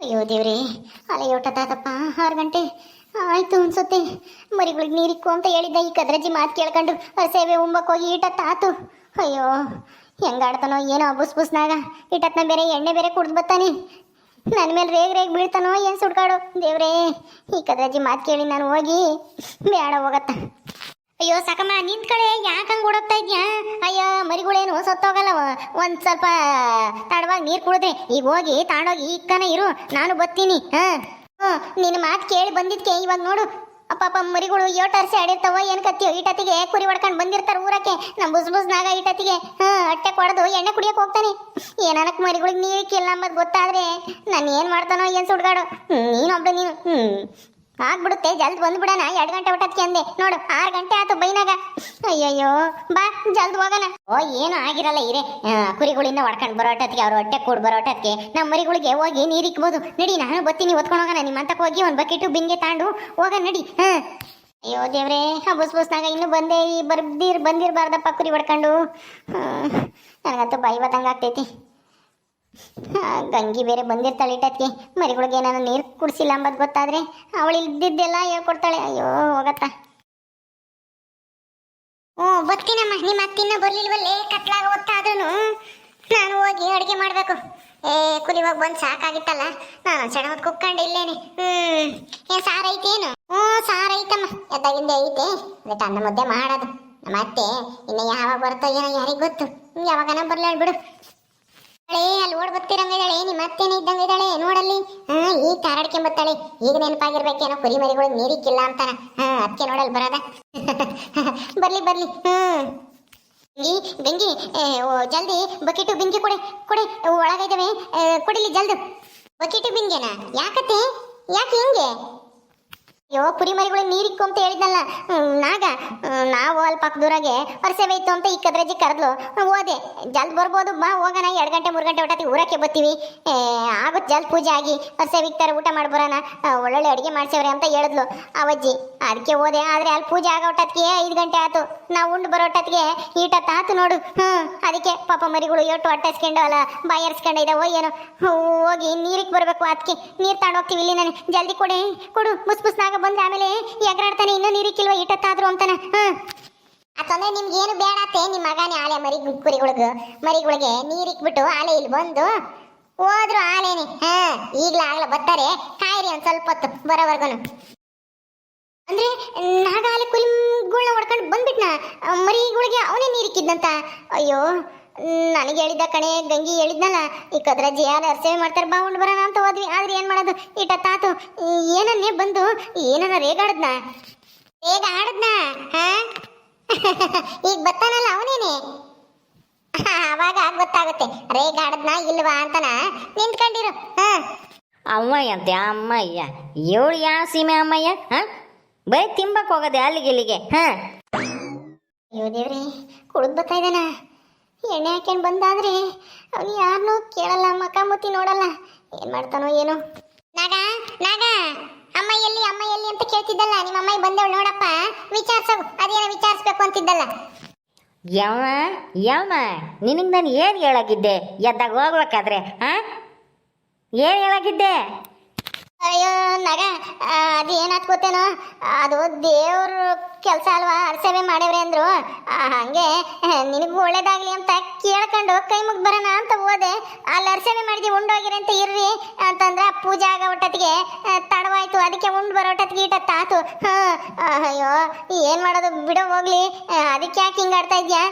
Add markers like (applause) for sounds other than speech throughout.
ಅಯ್ಯೋ ದೇವ್ರಿ ಅಲೆ ತಾತಪ್ಪ ಆರು ಗಂಟೆ. ಆಯ್ತು ಅನ್ಸುತ್ತೆ. ಮರಿಗಳಿಗೆ ನೀರಿಕ್ಕು ಅಂತ ಹೇಳಿದ್ದ ಈ ಕದ್ರಜ್ಜಿ ಮಾತು ಕೇಳ್ಕೊಂಡು ಸೇವೆ ಉಂಬಕ್ಕೆ ಹೋಗಿ ಈಟತ್ತಾತು ಅಯ್ಯೋ, ಹೆಂಗಾಡ್ತಾನೋ ಏನೋ ಬುಸ್ ಬುಸ್ನಾಗ. ಇಟ್ಟತ್ನ ಬೇರೆ, ಎಣ್ಣೆ ಬೇರೆ ಕುಡ್ದು ಬತ್ತಾನೆ. ನನ್ನ ಮೇಲೆ ರೇಗ್ ರೇಗ್ ಬೀಳ್ತಾನೋ ಏನು ಸುಡ್ಕಾಡು. ದೇವ್ರೇ, ಈ ಕದ್ರಜ್ಜಿ ಮಾತು ಕೇಳಿ ನಾನು ಹೋಗಿ ಬೇಡ ಹೋಗತ್ತ. ಅಯ್ಯೋ ಸಾಕಮ್ಮ ಕಡೆ ಯಾಕ ಹಂಗೆ ಓಡೋಗ್ತಾ ಇದ್ಯಾ? ಅಯ್ಯೋ, ಮರಿಗಳೇನು ಸತ್ತೋಗಲ್ಲವ? ಒಂದು ಸ್ವಲ್ಪ ತಡವಾಗಿ ನೀರು ಕುಡಿದ್ರೆ ಈಗ ಹೋಗಿ ತಾಂಡೋಗಿ ಇಕ್ಕನ ಇರು, ನಾನು ಬತ್ತೀನಿ ಹಾಂ? ಹ್ಞೂ ನಿನ್ನ ಮಾತು ಕೇಳಿ ಬಂದಿದ್ಕೆ ಇವಾಗ ನೋಡು. ಅಪ್ಪ ಮರಿಗಳು ಯೋಟರ್ಸಿ ಆಡಿರ್ತಾವ, ಏನು ಕತ್ತಿಯೋ? ಈಟತ್ತಿಗೆ ಕುರಿ ಹೊಡ್ಕೊಂಡು ಬಂದಿರ್ತಾರ ಊರಕ್ಕೆ. ನಮ್ಮ ಬುಸ್ ಬುಸ್ನಾಗ ಈಟತ್ತಿಗೆ, ಹಾಂ ಹೊಟ್ಟೆ ಕೊಡದು ಎಣ್ಣೆ ಕುಡಿಯಕ್ಕೆ ಹೋಗ್ತಾನೆ. ಏನಕ್ಕೆ ಮರಿಗಳಿಗೆ ನೀರಿಕ್ಕಿಲ್ಲ ಅಂಬದು ಗೊತ್ತಾದ್ರೆ ನಾನು ಏನು ಮಾಡ್ತಾನೋ ಏನು ಸುಡ್ಗಾಡು? ನೀನೊಬ್ಳು ನೀನು ಹ್ಞೂ ಆಗ್ಬಿಡುತ್ತೆ, ಜಲ್ದ್ ಬಂದ್ಬಿಡಣ. ಎರಡು ಗಂಟೆ ಊಟಕ್ಕೆ ಅಂದೆ. ನೋಡು, ಆರು ಗಂಟೆ ಆತು ಬೈನಾಗ. ಅಯ್ಯಯ್ಯೋ, ಬಾ, ಜಲ್ದ್ ಹೋಗೋಣ. ಓ, ಏನು ಆಗಿರಲ್ಲ ಇರೇ. ಕುರಿಗಳಿಂದ ಹೊಡ್ಕೊಂಡು ಬರೋಟತ್ಗೆ ಅವ್ರ ಹೊಟ್ಟೆ ಕೂಡ್ ಬರೋಟತ್ಗೆ ನಮ್ಮ ಮರಿಗಳಿಗೆ ಹೋಗಿ ನೀರಿಕ್ಬೋದು ನಡಿ, ನಾನು ಬತ್ತೀನಿ ಹೊತ್ಕೊಂಡು ಹೋಗೋಣ. ನಿಮ್ಮ ಅಂತಕ್ಕೆ ಹೋಗಿ ಒಂದು ಬಕೆಟು ಬಿಂಗೆ ತಾಂಡು ಹೋಗೋಣ, ನಡಿ. ಅಯ್ಯೋ, ದೇವ್ರೇ ಬುಸ್ ಬುಸ್ನಾಗ ಇನ್ನೂ ಬಂದೆ ಬರ್ದಿರ್ ಬಂದಿರಬಾರ್ದಪ್ಪ ಕುರಿ ಹೊಡ್ಕೊಂಡು. ನನಗಂತೂ ಬೈ ಬತ್ತಂಗೆ ಆಗ್ತೈತಿ ಗಂಗಿ ಬೇರೆ ಬಂದಿರ್ತಾಳೆ ಇಟ್ಟತ್ಗೆ. ಮರಿಗಳಿಗೆ ನಾನು ನೀರು ಕುಡಿಸಿಲ್ಲ ಅಂಬದು ಗೊತ್ತಾದ್ರೆ ಅವಳು ಇದ್ದಿದ್ದೆಲ್ಲ ಹೇಳ್ಕೊಡ್ತಾಳೆ. ಅಯ್ಯೋ, ಹೋಗತ್ತ. ಓ ಬರ್ತೀನಮ್ಮ ನಿಮ್ಮ ಅತ್ತಿನ ಬರ್ಲಿಲ್ವಲ್ಲೇ? ಕತ್ಲಾಗ ಒತ್ತಾದ್ರೂ ನಾನು ಹೋಗಿ ಅಡುಗೆ ಮಾಡಬೇಕು. ಏ ಕುಲಿವಾಗ ಬಂದು ಸಾಕಾಗಿತ್ತಲ್ಲ. ನಾನು ಸಣ್ಣ ಹೊತ್ತು ಕುಕ್ಕೊಂಡು ಇಲ್ಲೇನೆ. ಹ್ಮ್, ಏ, ಸಾರ ಐತೇನು? ಹ್ಞೂ, ಸಾರ ಐತಮ್ಮ. ಎದ್ದಾಗಿಂದ ಐತೆ. ಅದಕ್ಕೆ ಅನ್ನ ಮುದ್ದೆ ಮಾಡೋದು. ನಮ್ಮ ಅತ್ತೆ, ಇನ್ನು ಯಾವಾಗ ಬರ್ತೋ ಏನೋ ಯಾರಿಗೆ ಗೊತ್ತು. ಯಾವಾಗನ ಬರ್ಲಿ ಬಿಡು ಅಲ್ಲಿ ಓಡ್ ಬರ್ತಿರಂಗಿದ್ದಾಳೆ ನಿಮ್ಮ ಅತ್ತೇನೆ ಇದ್ದಂಗಿದ್ದಾಳೆ ನೋಡಲ್ಲಿ. ಹಾ ಈ ತಾರಾಡ್ಕೊಂಬತ್ತಾಳೆ. ಈಗ ನೆನಪಾಗಿರ್ಬೇಕೇನೋ ಕುರಿ ಮರಿಗಳು ನೀರಿಕ್ಕಿಲ್ಲ ಅಂತಾನ. ಹಾ ಅದಕ್ಕೆ ನೋಡಲ್ ಬರೋದ. (laughs) ಬರ್ಲಿ ಬರ್ಲಿ. ಹ್ಮ್ ಓ, ಜಲ್ದಿ ಬಕೆಟು ಬಿಂಗಿ ಕೊಡೆ ಕೊಡೆ ಒಳಗಿದ್ದಾವೆ. ಕೊಡಿಲಿ ಜಲ್ದು. ಬಕೆಟು ಬಿಂಗೆನಾ ಯಾಕತ್ತೆ? ಯಾಕೆ ಹಿಂಗೆ? ಅಯ್ಯೋ ಕುರಿ ಮರಿಗಳು ನೀರಿಕ್ಕು ಅಂತ ಹೇಳಿದ್ನಲ್ಲ. ನಾಗ ನಾವು ಅಲ್ಲಿ ಪಕ್ಕ ದೂರಾಗೆ ಹೊರಸೇವೆ ಇತ್ತು ಅಂತ ಈ ಕದ್ರಜ್ಜಿ ಕರೆದ್ಲು. ಹೋದೆ. ಜಲ್ದ್ ಬರ್ಬೋದು, ಬಾ, ಹೋಗೋಣ. ಎರಡು ಗಂಟೆ, ಮೂರು ಗಂಟೆ ಹೊಟ್ಟತಿ ಊರಕ್ಕೆ ಬರ್ತೀವಿ ಆಗುತ್ತೆ ಜಲ್ದ್ ಪೂಜೆ ಆಗಿ. ವರ್ಷ ಇಕ್ತಾರೆ, ಊಟ ಮಾಡಿ ಬರೋಣ. ಒಳ್ಳೊಳ್ಳೆ ಅಡುಗೆ ಮಾಡ್ಸೇವ್ರಿ ಅಂತ ಹೇಳಿದ್ಲು. ಅವಜ್ಜಿ ಅದಕ್ಕೆ ಹೋದೆ. ಆದರೆ ಅಲ್ಲಿ ಪೂಜೆ ಆಗೋ ಹೊಟ್ಟತ್ತಿಗೆ ಐದು ಗಂಟೆ ಆಯ್ತು ನಾವು ಉಂಡು ಬರೋ ಹೊಟ್ಟತ್ತಿಗೆ ಈಟತ್ತು ಆತು ನೋಡು. ಹ್ಞೂ ಅದಕ್ಕೆ ಪಾಪ ಮರಿಗಳು ಎಷ್ಟು ಹೊಟ್ಟೆಸ್ಕೊಂಡು ಅಲ್ಲ ಬಾಯರ್ಸ್ಕೊಂಡು ಇದಾವೋ ಏನೋ. ಹೋಗಿ ನೀರಿಗೆ ಬರಬೇಕು ಅದಕ್ಕೆ ನೀರು ತಗೊಂಡು ಹೋಗ್ತೀವಿ ಇಲ್ಲಿ ನಾನು. ಜಲ್ದಿ ಕೊಡಿ. ಕೊಡು ಬುಸ್ ಬುಸ್ನಾಗ ಬಂದ್ರೆ ಆಮೇಲೆ ಎಗರಾಡ್ತಾನೆ, ಇನ್ನೂ ನೀರಿಕ್ಕಿಲ್ವ ಇಟ್ಟತ್ತಾದ್ರು ಅಂತಾನೆ. ಹಾಂ ಯಾಕಂದ್ರೆ ನಿಮ್ಗೆ ಏನು ಬೇಡ ಅತ್ತೆ ನಿಮ್ಮ ಮಗನೇ ಆಲೆ ಮರಿ ಕುರಿಗಳಿಗೆ. ಮರಿಗಳಿಗೆ ನೀರಿಕ್ಬಿಟ್ಟು ಆಲೆ ಇಲ್ಲಿ ಬಂದು ಹೋದ್ರು ಆಲೇನೆ. ಹಾ, ಈಗ್ಲೇ ಆಗ್ಲ ಬರ್ತಾರೆ. ಕಾಯಿರಿ ಒಂದ್ ಸ್ವಲ್ಪ ಹೊತ್ತು, ಬರೋವರ್ಗುನು. ಅಂದ್ರೆ ನಾಗ ಆಲೆ ಕುರಿಗಳನ್ನ ಹೊಡ್ಕೊಂಡು ಬಂದ್ಬಿಟ್ನ? ಮರಿಗಳಿಗೆ ಅವನೇ ನೀರಿಕ್ಕಿದ್ನಂತ ಅಯ್ಯೋ ನನಗೆ ಹೇಳಿದ್ದ ಕಣೆ ಗಂಗಿ ಹೇಳಿದ್ನಲ್ಲ ಈ ಕದ್ರಜ್ಜಿ ಯಾರು ಅರ್ಸೇವೆ ಮಾಡ್ತಾರೆ ಬಾ ಉಂಡು ಬರೋಣ ಅಂತ ಹೋದ್ವಿ. ಆದ್ರೆ ಏನು ಮಾಡೋದು? ಈಟ ತಾತು ಏನನ್ನೇ ಬಂದು ಏನನ್ನ ರೇಗಾಡದ್ನ? ರೇಗ ಆಡದ್ನ ಹಾ? (laughs) ಈಗ ಬರ್ತಾನಲ್ಲ ಅವನೇನೆ? (laughs) ಅವಾಗ ಗೊತ್ತಾಗುತ್ತೆ. ರೇಗಾಡದ್ನ ಇಲ್ವಾ ಅಂತನ? ನಿಂತ್ಕೊಂಡಿರು. ಹಾ? ಅಮ್ಮಯ್ಯ ಅಂತೆ ಅಮ್ಮಯ್ಯ ಏಳು ಯಾವ ಸೀಮೆ ಅಮ್ಮಯ್ಯ? ಹಾ? ಬೈ ತಿಂಬಕ್ ಹೋಗದೆ ಅಲ್ಲಿಗೆ ಇಲ್ಲಿಗೆ. ಹ? ಅಯ್ಯೋ ದೇವ್ರಿ ಕುಡಿದ್ ಬರ್ತಾ ಇದ್ದಾನ? ಎಣ್ಣೆ ಹಾಕೊಂಡ್ ಬಂದಾದ್ರೆ ಅವ್ನು ಯಾರನ್ನೂ ಕೇಳಲ್ಲ, ಮಕ ಮುತ್ತಿ ನೋಡಲ್ಲ. ಏನ್ ಮಾಡ್ತಾನೋ ಏನು. ನಾಗ ನಾಗ, ಅಮ್ಮ ಎಲ್ಲಿ ಅಮ್ಮ ಎಲ್ಲಿ ಅಂತ ಕೇಳ್ತಿದ್ದಲ್ಲ, ನಿಮ್ಮ ಅಮ್ಮ ಬಂದವಳು ನೋಡಪ್ಪ. ವಿಚಾರಿಸ, ಅದೇನೋ ವಿಚಾರಿಸ್ಬೇಕು ಅಂತಿದ್ದಲ್ಲ. ಯಾವ ಯಾವ ನಿನಗೆ ನಾನು ಏನು ಹೇಳಾಗಿದ್ದೆ? ಎದ್ದಾಗ ಹೋಗ್ಬೇಕಾದ್ರೆ ಹಾ ಏನು ಹೇಳಾಗಿದ್ದೆ? ಅಯ್ಯೋ, ನಗ ಅದೇನಾತ್ ಗೊತ್ತೇನೋ? ಅದು ದೇವ್ರ ಕೆಲಸ ಅಲ್ವಾ? ಅರ್ಸೇವೆ ಮಾಡೇವ್ರಿ ಅಂದ್ರು. ಹಂಗೆ ನಿನಗೂ ಒಳ್ಳೇದಾಗ್ಲಿ ಅಂತ ಕೇಳ್ಕೊಂಡು ಕೈ ಮುಗ್ದು ಬರೋಣ ಅಂತ ಹೋದೆ. ಅಲ್ಲಿ ಅರ್ಸೇವೆ ಮಾಡಿದ್ವಿ, ಉಂಡೋಗಿರಿ ಅಂತ ಇರ್ರಿ ಅಂತಂದ್ರೆ ಪೂಜೆ ಆಗೋ ಒಟ್ಟೊತ್ತಿಗೆ ತಡವಾಯ್ತು. ಅದಕ್ಕೆ ಉಂಡು ಬರೋ ಈಟ ತಾತು ಅಯ್ಯೋ, ಏನು ಮಾಡೋದು? ಬಿಡೋ, ಹೋಗ್ಲಿ. ಅದಕ್ಕೆ ಯಾಕೆ ಹಿಂಗೆ ಆಡ್ತಾ ಇದ್ಯಾ?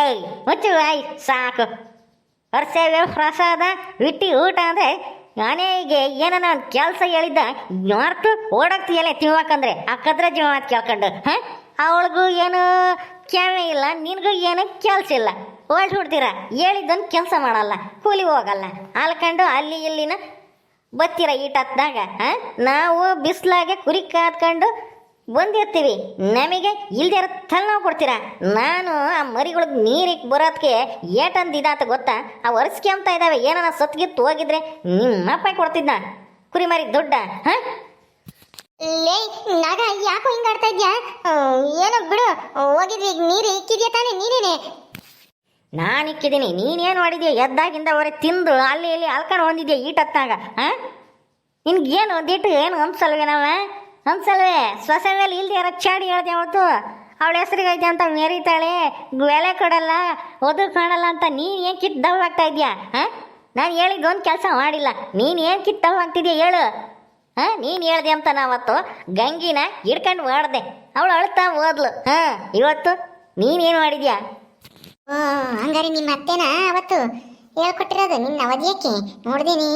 ಏಯ್, ಮುಚ್ಚು, ಆಯ್, ಸಾಕು. ಅರ್ಸೇವೆ ಪ್ರಸಾದ, ಇಟ್ಟಿ ಊಟ ಅಂದರೆ ನಾನೇಗೆ ಏನನ ಒಂದು ಕೆಲಸ ಹೇಳಿದ್ದ ಮಾರ್ತು ಓಡಾಕ್ತೀಯಲ್ಲ ತಿನ್ಬೇಕಂದ್ರೆ ಆ ಜೀವ ಮಾತು ಕೇಳ್ಕೊಂಡು, ಹಾಂ? ಅವಳಿಗೂ ಏನು ಕ್ಯಾಮೆ ಇಲ್ಲ, ನಿನಗೂ ಏನು ಕೆಲಸ ಇಲ್ಲ. ಹೊರ್ಟು ಬಿಡ್ತೀರ ಹೇಳಿದ್ದನ್ನು ಕೆಲಸ ಮಾಡಲ್ಲ, ಕೂಲಿ ಹೋಗಲ್ಲ. ಅಲ್ಕೊಂಡು ಅಲ್ಲಿ ಇಲ್ಲಿನ ಬತ್ತೀರ ಈಟತ್ನಾಗ ಹಾಂ? ನಾವು ಬಿಸಿಲಾಗೆ ಕುರಿ ಕಾದ್ಕೊಂಡು ಬಂದಿರ್ತೀವಿ. ನಮಗೆ ಇಲ್ದಿರ ತಲೆನೋವು ಕೊಡ್ತೀರಾ? ನಾನು ಆ ಮರಿಗಳಿಗೆ ನೀರಿಗೆ ಬರೋದಕ್ಕೆ ಏಟಂದಿದ ಅಂತ ಗೊತ್ತಾ? ಆ ಒರೆಸ್ಕೊಂತ ಇದ್ದಾವೆ ಏನಾರ ಸತ್ಗಿತ್ತು ಹೋಗಿದ್ರೆ ನಿಮ್ಮ ಅಪ್ಪ ಕೊಡ್ತಿದ್ದ ಕುರಿ ಮರಿ ದೊಡ್ಡ ಹಾಂ? ಲೇ ನಾಗ ಯಾಕೋ ಹಿಂಗಾಡ್ತಾ ಇದ್ಯಾ? ಏನೋ ಬಿಡು. ಹೋಗಿದ್ವಿ. ಈಗ ನೀರು ಇಕ್ಕಿದ್ಯಾ ತಾನೇ? ನೀನೇನೆ ನಾನು ಇಕ್ಕಿದ್ದೀನಿ. ನೀನೇನು ಮಾಡಿದ್ಯಾ? ಎದ್ದಾಗಿಂದ ಅವರೇ ತಿಂದು ಅಲ್ಲಿ ಇಲ್ಲಿ ಅಲ್ಕೊಂಡು ಹೊಂದಿದ್ಯಾ ಈಟತ್ತಾಗ ಹಾಂ? ನಿನ್ಗೇನು ಒಂದಿಟ್ಟು ಏನು ಅನ್ಸಲ್ವೇ ನಾವ ಅನ್ಸಲ್ವೇ ಸೊಸೆ ಮೇಲೆ ಇಲ್ದೆ ಯಾರ ಚಾಡಿ ಹೇಳ್ದೆ ಅವತ್ತು. ಅವಳ ಹೆಸರಿಗೈತೆ ಅಂತ ಮೆರಿತಾಳೆ, ಬೆಲೆ ಕೊಡಲ್ಲ ಒದು ಕಾಣಲ್ಲ ಅಂತ ನೀನು ಏನು ಕಿತ್ತು ದವ್ ಆಗ್ತಾ ಇದೆಯಾ, ಹಾಂ? ನಾನು ಹೇಳಿದ್ದು ಒಂದು ಕೆಲಸ ಮಾಡಿಲ್ಲ. ನೀನು ಏನು ಕಿತ್ತು ದವ್ ಆಗ್ತಿದ್ಯಾ ಹೇಳು. ಹಾಂ? ನೀನು ಹೇಳ್ದೆ ಅಂತ ನಾವತ್ತು ಗಂಗಿನ ಹಿಡ್ಕೊಂಡು ಮಾಡ್ದೆ. ಅವಳು ಅಳ್ತಾ ಓದ್ಲು ಹಾಂ? ಇವತ್ತು ನೀನೇನು ಮಾಡಿದ್ಯಾ? ಹಂಗಾರೆ ನಿಮ್ಮ ಅತ್ತೆನ ಅವತ್ತು ಹೇಳ್ಕೊಟ್ಟಿರೋದು ನಿನ್ನ ಅವಧಿಯಕ್ಕೆ? ನೋಡ್ದೇನಿ,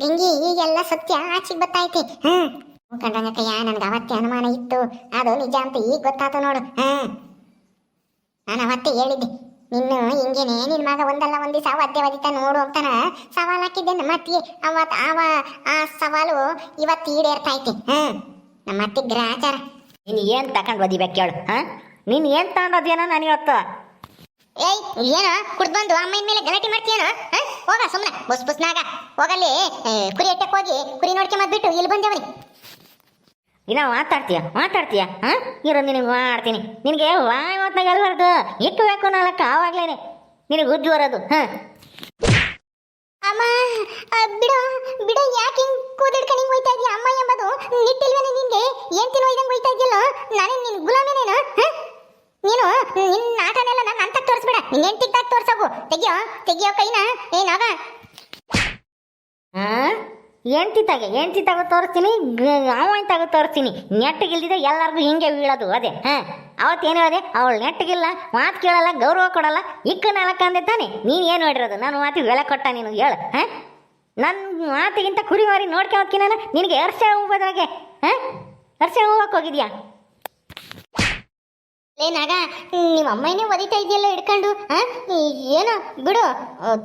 ಗಂಗಿ, ಈಗೆಲ್ಲ ಸತ್ಯ ಆಚೆಗೆ ಬತ್ತೈತೆ ಹ್ಮ್ ಕಂಡಂಗಕ್ಕಯ್ಯ ನನ್ಗೆ ಅವತ್ತೇ ಅನುಮಾನ ಇತ್ತು. ಅದು ನಿಜ ಅಂತ ಈಗ ಗೊತ್ತಾತು ನೋಡು. ಹಾ. ನಾನು ಅವತ್ತೆ ಹೇಳಿದ್ದೆ. ನಿನ್ನು ಹಿಂಗೇನೆ ನಿನ್ ಮಗ ಒಂದಲ್ಲ ಒಂದು ದಿವಸ ಒದ್ದೆ ವದಿತ ನೋಡು ಅಂತಾನ ಸವಾಲು ಹಾಕಿದ್ದೆ ಅತ್ತಿಗೆ. ಅವತ್ ಅವ ಆ ಸವಾಲು ಇವತ್ತು ಈಡೇರ್ತಾ ಐತಿ. ಹಾ. ನಮ್ಮ ಅತ್ತಿ ಗ್ರಾಚಾರ ನೀನು ಏನು ತಗೊಂಡು ಓದಿಬೇಕು ಕೇಳು ಹಾ? ನೀನು ಏನು ತಗೊಂಡೋದ್ಯೇನೋ ನಾನು ಇವತ್ತು? ಏಯ್ ಏನೋ ಕುಡ್ದು ಬಂದು ಅಮ್ಮನ ಮೇಲೆ ಗಲಾಟೆ ಮಾಡ್ತೀಯನೋ? ಹೋಗ ಸುಮ್ಮನೆ ಬಸ್ ಬುಸ್ನಾಗ. ಹೋಗಲ್ಲಿ ಕುರಿ ಎಟ್ಟಕ್ಕೆ ಹೋಗಿ ಕುರಿ ಬಿಟ್ಟು ಇಲ್ಲಿ ಬಂದೇವನಿ. ಇನ್ನ ಮಾತಾಡ್ತೀಯ? ಮಾತಾಡ್ತೀಯ? ಹಾಂ? ಇರೋ ನಿನಗೆ ಮಾಡ್ತೀನಿ ನಿನಗೆ ವಾಯ್ ಮಾತನಾಗ ಅಲ್ಬಾರ್ದು ಬೇಕು ನಾಲ್ಕು ಆವಾಗ್ಲೇನೆ. ನಿನಗೆ ಉಜ್ಜು ಬರೋದು ಹಾಂ? ಅಮ್ಮ ಬಿಡು ಬಿಡು ಯಾಕೆ ಹಿಂಗ್ ಕೂದಿಡ್ಕೊಂಡು ಹಿಂಗ್ ಹೋಯ್ತಾ ಇದೀಯ? ಅಮ್ಮ ಎಂಬುದು ನಿಟ್ಟಿಲ್ವೇನೆ ನಿನ್ಗೆ? ಏನ್ ತಿನ್ ಇದಂಗ್ ಹೋಯ್ತಾ ಇದೆಯಲ್ಲ? ನಾನೇ ನಿನ್ ಗುಲಾಮೇನೇನು? ಹ? ನೀನು ನಿನ್ನ ಆಟನೆಲ್ಲ ನನ್ನ ಅಂತ ತೋರಿಸ್ಬೇಡ. ನಿನ್ನ ಹೆಂಡತಿಗೆ ತೋರ್ಸೋಗು. ತೆಗಿಯೋ ತೆಗಿಯೋ ಕೈನ. ಏನಾಗ ಹಾಂ? ಎಂಟಿ ತಗೆ ಎಂಟಿ ತಗೋ ತೋರಿಸ್ತೀನಿ ಅವನ್ ತಗೋ ತೋರಿಸ್ತೀನಿ. ನೆಟ್ಟಿಗಿಲ್ದಿದೆ ಎಲ್ಲರಿಗೂ ಹಿಂಗೆ ಬೀಳೋದು, ಅದೇ, ಹಾಂ? ಅವತ್ತೇನು ಹೇಳಿದೆ? ಅವಳು ನೆಟ್ಟಗಿಲ್ಲ, ಮಾತು ಕೇಳಲ್ಲ, ಗೌರವ ಕೊಡಲ್ಲ ಇಕ್ಕ ನಾಲ್ಕು ಅಂದೆ ತಾನೆ. ನೀನು ಏನು ಮಾಡಿರೋದು? ನಾನು ಮಾತು ಬೆಲೆ ಕೊಟ್ಟ ನೀನು, ಹೇಳು, ಹಾಂ? ನನ್ನ ಮಾತಿಗಿಂತ ಕುರಿ ಮಾರಿ ನೋಡ್ಕೊಳಕಿನ ನಾನು ನಿನಗೆ ಹರ್ಷ ಹೂ ಬದ್ರಾಗೆ ಹಾಂ? ಹರ್ಷ ಹೂವಕ್ಕೆ ಹೋಗಿದ್ಯಾ? ಏನಾಗ ನಿಮ್ಮ ಅಮ್ಮನೇ ಒದಿತಾ ಇದೆಯಲ್ಲ ಹಿಡ್ಕೊಂಡು? ಏನೋ, ಬಿಡು.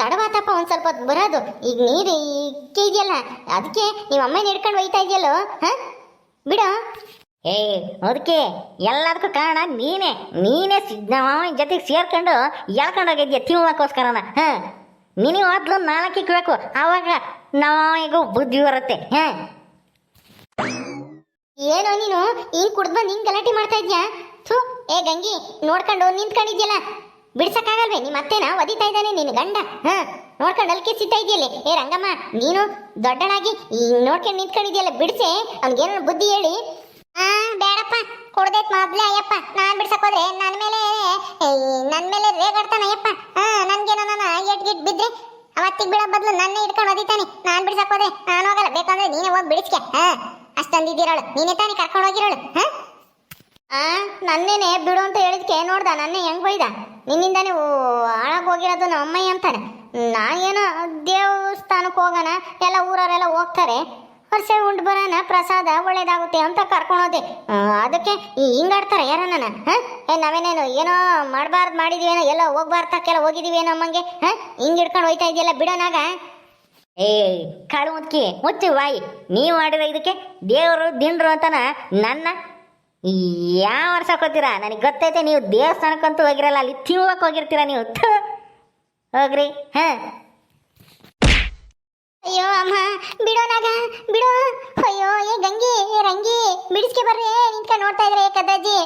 ತಡವಾತಪ್ಪ ಒಂದು ಸ್ವಲ್ಪ ಹೊತ್ತು ಬರೋದು. ಈಗ ನೀರು ಇಕ್ಕೆ ಇದೆಯಲ್ಲ, ಅದಕ್ಕೆ ನಿಮ್ಮ ಅಮ್ಮನ ಹಿಡ್ಕೊಂಡು ಒಯ್ತಾ ಇದೆಯಲ್ಲೋ ಹಾಂ ಬಿಡು. ಏ ಅದಕ್ಕೆ ಎಲ್ಲದಕ್ಕೂ ಕಾರಣ ನೀನೇ. ನೀನೇ ನಮ್ಮ ಮಾವನ ಜೊತೆಗೆ ಸೇರ್ಕೊಂಡು ಎಳ್ಕೊಂಡು ಹೋಗಿದ್ಯಾ ತಿನ್ನೋಕ್ಕೋಸ್ಕರನ ಹಾಂ ನಿನಗೆ ಮೊದಲು ನಾಲ್ಕು ಇಕ್ಬೇಕು ಆವಾಗ ನಮ್ಮ ಬುದ್ಧಿ ಬರುತ್ತೆ ಹಾಂ ಏನೋ ನೀನು, ಹಿಂಗೆ ಕುಡ್ದು ಬಂದು ಹಿಂಗ್ ಗಲಾಟೆ ಮಾಡ್ತಾ ಇದ್ಯಾ? ಗಂಗಿ ನೋಡ್ಕೊಂಡು ನಿಂತ್ಕೊಂಡಿದ್ಯಲ್ಲ? ಬಿಡ್ಸಕ್ಕಾಗಲ್ವೇ? ನಿಮ್ಮ ಅತ್ತೆನ ಒದಿತಾ ಇದ್ದಾನೆ ನಿನ್ನ ಗಂಡ. ಹಾ ನೋಡ್ಕೊಂಡು ಅಲ್ಕೆ ಸಿಗ್ತಾ ಇದೆಯಲ್ಲ ಏ ರಂಗಮ್ಮ ನೀನು ದೊಡ್ಡಳಾಗಿ ಈ ನೋಡ್ಕೊಂಡು ನಿಂತ್ಕೊಂಡಿದ್ಯಲ್ಲ ಬಿಡಿಸೆ? ಅವ್ನಿಗೇನೋ ಬುದ್ಧಿ ಹೇಳಿ. ಹಾ ಬೇಡಪ್ಪ ಕೊಡ್ದೈತ್ ಮೊದ್ಲೇ ಅಯ್ಯಪ್ಪ. ನಾನ್ ಬಿಡ್ಸಕ್ ಹೋದ್ರೆ ನನ್ ಮೇಲೆ ಏ, ನನ್ ಮೇಲೆ ರೇಗಾಡ್ತಾನ ಅಯ್ಯಪ್ಪ. ಹಾ ನನ್ಗೇನೋ ನಾನು ಎಟ್ ಗಿಟ್ ಬಿದ್ರೆ ಅವತ್ತಿಗೆ ಬಿಡೋ ಬದಲು ನನ್ನೇ ಇಟ್ಕೊಂಡು ಒದಿತಾನೆ. ನಾನ್ ಬಿಡ್ಸಕ್ ಹೋದ್ರೆ ನಾನು ಹೋಗಲ್ಲ. ಬೇಕಂದ್ರೆ ನೀನೇ ಹೋಗಿ ಬಿಡಿಸ್ಕೆ. ಹಾ ಅಷ್ಟೊಂದಿದ್ದೀರೋಳು ನೀನೇ ತಾನೇ ಕರ್ಕೊಂಡು ಹೋಗಿರೋಳು. ಹಾ? ಆ? ನನ್ನೇನೆ ಬಿಡು ಅಂತ ಹೇಳಿದ್ಕೆ ನೋಡ್ದ, ನನ್ನೇ ಹೆಂಗ್ ಬೈದ? ನಿನ್ನಿಂದಾನೆ ಹಾಳಾಗಿ ಹೋಗಿರೋದು ನಮ್ಮ ಅಮ್ಮಯ್ಯ ಅಂತಾನೆ. ಏನೋ ದೇವಸ್ಥಾನಕ್ಕೆ ಹೋಗೋಣ, ಎಲ್ಲ ಊರವರೆಲ್ಲ ಹೋಗ್ತಾರೆ. ವರ್ಷ ಉಂಡು ಬರೋಣ, ಪ್ರಸಾದ ಒಳ್ಳೇದಾಗುತ್ತೆ ಅಂತ ಕರ್ಕೊಂಡೋದೆ ಅದಕ್ಕೆ ಹಿಂಗಾಡ್ತಾರೆ ಯಾರ ನನ್ನ ಏ, ನಾವೇನೇನು, ಏನೋ ಮಾಡಬಾರ್ದು ಮಾಡಿದೀವೇನೋ, ಎಲ್ಲ ಹೋಗ್ಬಾರ್ದಕ್ಕೆಲ್ಲ ಹೋಗಿದೀವೇನೋ ಅಮ್ಮಂಗೆ ಹಾಂ ಹಿಂಗೆ ಹಿಡ್ಕೊಂಡು ಹೋಯ್ತಾ ಇದೆಯಲ್ಲ ಬಿಡೋನಾಗ ಏ, ಕಾಳು ಮುದ್ಕಿ, ಮುಚ್ಚು, ವಾಯಿ. ನೀವು ಮಾಡಿರೋ ಇದಕ್ಕೆ ದೇವರು, ದಿಂಡ್ರು ಅಂತನ, ನನ್ನ ಯಾವ ವರ್ಷ ಕೊತ್ತೀರಾ ನನಗೆ ಗೊತ್ತೈತೆ, ನೀವು ದೇವಸ್ಥಾನಕ್ಕಂತೂ ಹೋಗಿರಲ್ಲ, ಅಲ್ಲಿ ತಿನ್ವಕ್ಕೆ ಹೋಗಿರ್ತೀರಾ ನೀವು. ಹೋಗ್ರಿ, ಹಾಂ. ಅಯ್ಯೋ ಅಮ್ಮ, ಬಿಡೋ ನಾಗ, ಬಿಡೋ. ಅಯ್ಯೋ, ಏ ಗಂಗಿ, ಏ ರಂಗಿ, ಬಿಡಿಸ್ಕೆ ಬರ್ರಿ. ನಿಂತ್ಕೊಂಡು ನೋಡ್ತಾ ಇದ್ರೆ ಕದಾಜಿ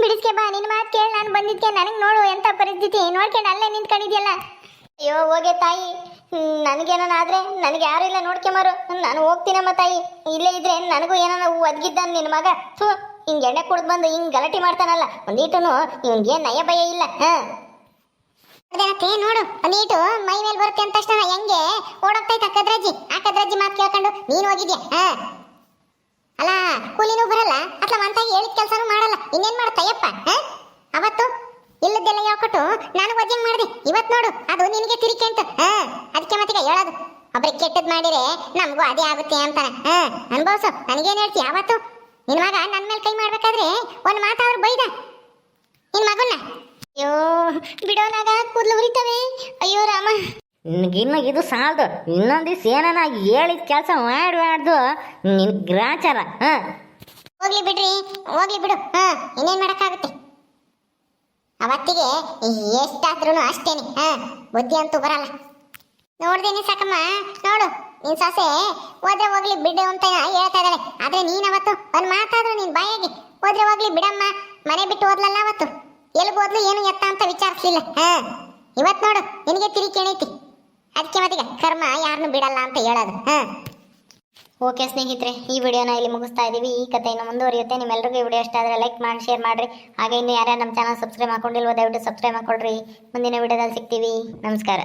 ಬಿಡಿಸ್ಕೆ ಬಾ ನಿನ್ನ ಮಾತು ಕೇಳಿ, ನಾನು ಬಂದಿದ್ಕೆ, ನನಗೆ ನೋಡು ಎಂತ ಪರಿಸ್ಥಿತಿ. ನೋಡ್ಕೊಂಡು ಅಲ್ಲೇ ನಿಂತ್ಕೊಂಡಿದ್ಯಲ್ಲ. ಅಯ್ಯೋ, ಹೋಗೆ ತಾಯಿ. ನನಗೇನಾದ್ರೆ ನನಗೆ ಯಾರು ಇಲ್ಲ ನೋಡ್ಕೊಂಬರು ನಾನು ಹೋಗ್ತೀನಮ್ಮ ತಾಯಿ. ಇಲ್ಲೇ ಇದ್ರೆ ನನಗೂ ಏನೋ ಒದಗಿದ್ದಾನೆ ನಿನ್ನ ಮಗ. ಥೂ! ಹಿಂಗೆ ಎಣ್ಣೆ ಕುಡ್ದು ಬಂದು ಹಿಂಗೆ ಗಲಾಟೆ ಮಾಡ್ತಾನಲ್ಲ, ಒಂದೀಟನು ಇವ್ನಿಗೆ ನಯ ಭಯ ಇಲ್ಲ, ಹಾಂ? ನೋಡು, ಒಂದೀಟು ಮೈ ಮೇಲೆ ಬರುತ್ತೆ ಅಂತ ತಕ್ಷಣ ಹೆಂಗೆ ಓಡೋಗ್ತೈತೆ ಕದ್ರಜ್ಜಿ? ಆ ಕದ್ರಜ್ಜಿ ಮಾತು ಕೇಳ್ಕೊಂಡು, ನೀನು ಹೋಗಿದ್ಯಾ, ಹಾ? ಅಲ್ಲ, ಕೂಲಿನೂ ಬರಲ್ಲ ಅಥವಾ ಮಂತಾಗಿ ಹೇಳಿದ ಕೆಲಸನೂ ಮಾಡಲ್ಲ, ಇನ್ನೇನ್ ಮಾಡ್ತಾಯಪ್ಪ, ಹಾ? ಅವತ್ತು ಇಲ್ಲದೆಲ್ಲ ಹೇಳ್ಕೊಟ್ಟು ನಾನು ವಜಂಗ್ ಮಾಡಿದೆ. ಇವತ್ ನೋಡು, ಅದು ನಿನಗೆ ತಿರಿಕೆ ಅಂತ, ಹಾ? ಅದಕ್ಕೆ ಮತ್ತೀಗ ಹೇಳೋದು. ಒಬ್ರಿಗೆ ಕೆಟ್ಟದ್ ಮಾಡಿದ್ರೆ ನಮಗೂ ಅದೇ ಆಗುತ್ತೆ ಅಂತಾನೆ, ಹಾ? ಅನ್ಭವ್ಸು, ನನಗೇನು ಹೇಳ್ತಿ, ಅವತ್ತು ನಿನ್ ಮಗ ನನ್ ಮೇಲೆ ಕೈ ಮಾಡ್ಬೇಕಾದ್ರೆ ಒಂದ್ ಮಾತು ಅವ್ರು ಬೈದ. ನಿನ್ ಮಗನ್ನ. ಅಯ್ಯೋ ಬಿಡೋನಾಗ ಕೂದಲು ಉರಿತವೆ. ಅಯ್ಯೋ ರಾಮ. ಇನ್ನು ಇದು ಸಾಲದು. ಇನ್ನೊಂದು ದಿವ್ಸ ಏನಾನ ಹೇಳಿದ ಕೆಲಸ ಮಾಡಬಾರ್ದು ನಿನ್ ಗ್ರಾಚಾರ ಹಾಂ? ಹೋಗ್ಲಿ ಬಿಡ್ರಿ ಹೋಗ್ಲಿ ಬಿಡು ಹಾ? ಇನ್ನೇನ್ ಮಾಡಕ್ಕಾಗುತ್ತೆ? ಅವತ್ತಿಗೆ ಎಷ್ಟಾದ್ರೂ ಅಷ್ಟೇನೆ ಹಾ? ಬುದ್ಧಿ ಅಂತೂ ಬರಲ್ಲ. ನೋಡ್ದೇನೆ ಸಾಕಮ್ಮ ನೋಡು. ನಿನ್ ಸೊಸೆ ಹೋದ್ರೆ ಹೋಗ್ಲಿ ಬಿಡು ಅಂತ ಹೇಳ್ತಾ ಇದ್ದಾಳೆ. ಆದ್ರೆ ನೀನ್ ಅವತ್ತು ಒಂದ್ ಮಾತಾದ್ರು ನಿನ್ ಬಾಯಾಗಿ. ಹೋದ್ರೆ ಹೋಗ್ಲಿ ಬಿಡಮ್ಮ, ಮನೆ ಬಿಟ್ಟು ಹೋದ್ಲಲ್ಲ ಅವತ್ತು. ಎಲ್ಲಿ ಹೋದ್ಲು ಏನು ಎತ್ತ ಅಂತ ವಿಚಾರಿಸ್ಲಿಲ್ಲ. ಹ, ಇವತ್ ನೋಡು, ನಿನಗೆ ತಿರಿ ಕೇಳೈತಿ. ಅದಕ್ಕೆ ಮತ್ತೀಗ ಕರ್ಮ ಯಾರನ್ನು ಬಿಡಲ್ಲ ಅಂತ ಹೇಳೋದು. ಹಾ. ಓಕೆ ಸ್ನೇಹಿತರೆ, ಈ ವಿಡಿಯೋನ ಇಲ್ಲಿ ಮುಗಿಸ್ತಾ ಇದ್ದೀವಿ ಈ ಕಥೆಯನ್ನು ಮುಂದುವರಿಯುತ್ತೆ. ನಿಮ್ಮೆಲ್ಲರಿಗೂ ಈ ವಿಡಿಯೋ ಇಷ್ಟ ಆದರೆ ಲೈಕ್ ಮಾಡಿ, ಶೇರ್ ಮಾಡಿರಿ. ಹಾಗೆ ಇನ್ನು ಯಾರ್ಯಾರು ನಮ್ಮ ಚಾನಲ್ ಸಬ್ಸ್ಕ್ರೈಬ್ ಮಾಡ್ಕೊಂಡಿಲ್ವೋ, ದಯವಿಟ್ಟು ಸಬ್ಸ್ಕ್ರೈಬ್ ಮಾಡ್ಕೊಳ್ರಿ. ಮುಂದಿನ ವಿಡಿಯೋದಲ್ಲಿ ಸಿಗ್ತೀವಿ. ನಮಸ್ಕಾರ.